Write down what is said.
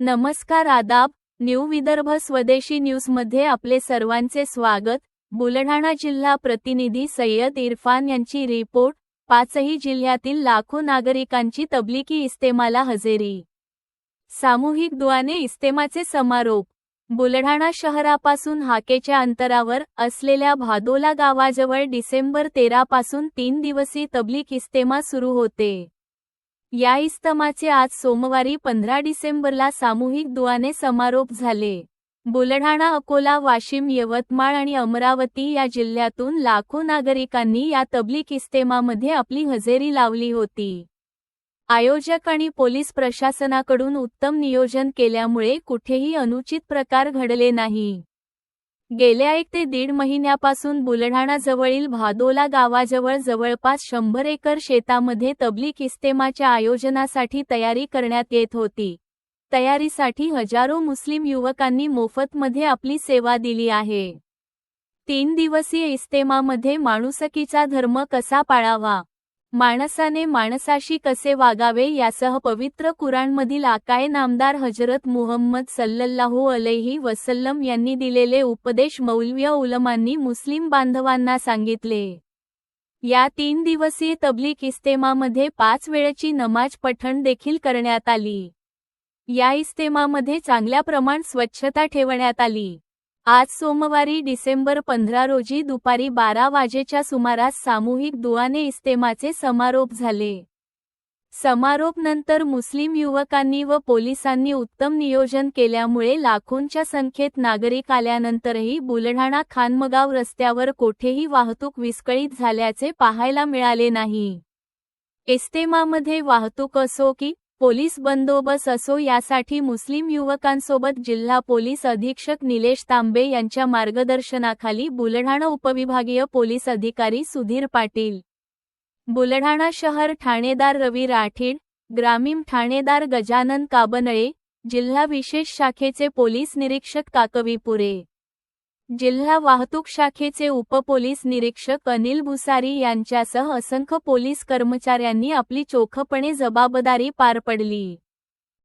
नमस्कार आदाब न्यू विदर्भ स्वदेशी न्यूजमध्ये आपले सर्वांचे स्वागत. बुलढाणा जिल्हा प्रतिनिधी सय्यद इरफान यांची रिपोर्ट. पाचही जिल्ह्यातील लाखो नागरिकांची तबलिकी इस्तेमाला हजेरी. सामूहिक दुआने इस्तेमाचे समारोप. बुलढाणा शहरापासून हाकेच्या अंतरावर असलेल्या भादोला गावाजवळ डिसेंबर तेरा पासून तीन दिवसीय तबलीक इस्तेमा सुरू होते. या इस्तमाचे आज सोमवारी पंधरा डिसेंबरला सामूहिक दुआने समारोप झाले. बुलढाणा अकोला वाशिम यवतमाळ आणि अमरावती या जिल्ह्यातून लाखो नागरिकांनी या तबलीक इस्तेमामध्ये आपली हजेरी लावली होती. आयोजक आणि पोलीस प्रशासनाकडून उत्तम नियोजन केल्यामुळे कुठेही अनुचित प्रकार घडले नाही. गेल्या एक ते दीड महिन्यापासून बुलढाणाजवळील भादोला गावाजवळ जवळपास शंभर एकर शेतामध्ये तबलीक इस्तेमाच्या आयोजनासाठी तयारी करण्यात येत होती. तयारीसाठी हजारो मुस्लिम युवकांनी मोफतमध्ये आपली सेवा दिली आहे. तीन दिवसीय इस्तेमामध्ये माणुसकीचा धर्म कसा पाळावा? माणसाने माणसाशी कसे वागावे यासह पवित्र कुराणमधील आकाय नामदार हजरत मुहम्मद सल्लल्लाहु अलैहि वसल्लम यांनी दिलेले उपदेश मौलव्य उलमांनी मुस्लिम बांधवांना सांगितले. या तीन दिवसीय तबलीक इस्तेमामध्ये पाच वेळची नमाज पठण देखील करण्यात आली. या इस्तेमामध्ये चांगल्या प्रमाण स्वच्छता ठेवण्यात आली. आज सोमवारी डिसेंबर पंधरा रोजी दुपारी बारा वाजेच्या सुमारास सामूहिक दुआने इस्तेमाचे समारोप झाले. समारोप नंतर मुस्लिम युवकांनी व पोलिसांनी उत्तम नियोजन केल्यामुळे लाखोंच्या संख्येत नागरिक आल्यानंतरही बुलढाणा खानमगाव रस्त्यावर कोठेही वाहतूक विस्कळीत झाल्याचे पाहायला मिळाले नाही. इस्तेमामध्ये वाहतूक असो की पोलीस बंदोबस्त असो यासाठी मुस्लिम युवकांसोबत जिल्हा पोलीस अधीक्षक निलेश तांबे यांच्या मार्गदर्शनाखाली बुलढाणा उपविभागीय पोलीस अधिकारी सुधीर पाटील. बुलढाणा शहर ठाणेदार रवी राठीड ग्रामीण ठाणेदार गजानन काबनळे जिल्हा विशेष शाखेचे पोलीस निरीक्षक काकवीपुरे जिल्हा वाहतूक शाखेचे उपपोलीस निरीक्षक अनिल भुसारी यांच्यासह असंख्य पोलीस कर्मचाऱ्यांनी आपली चोखपणे जबाबदारी पार पडली.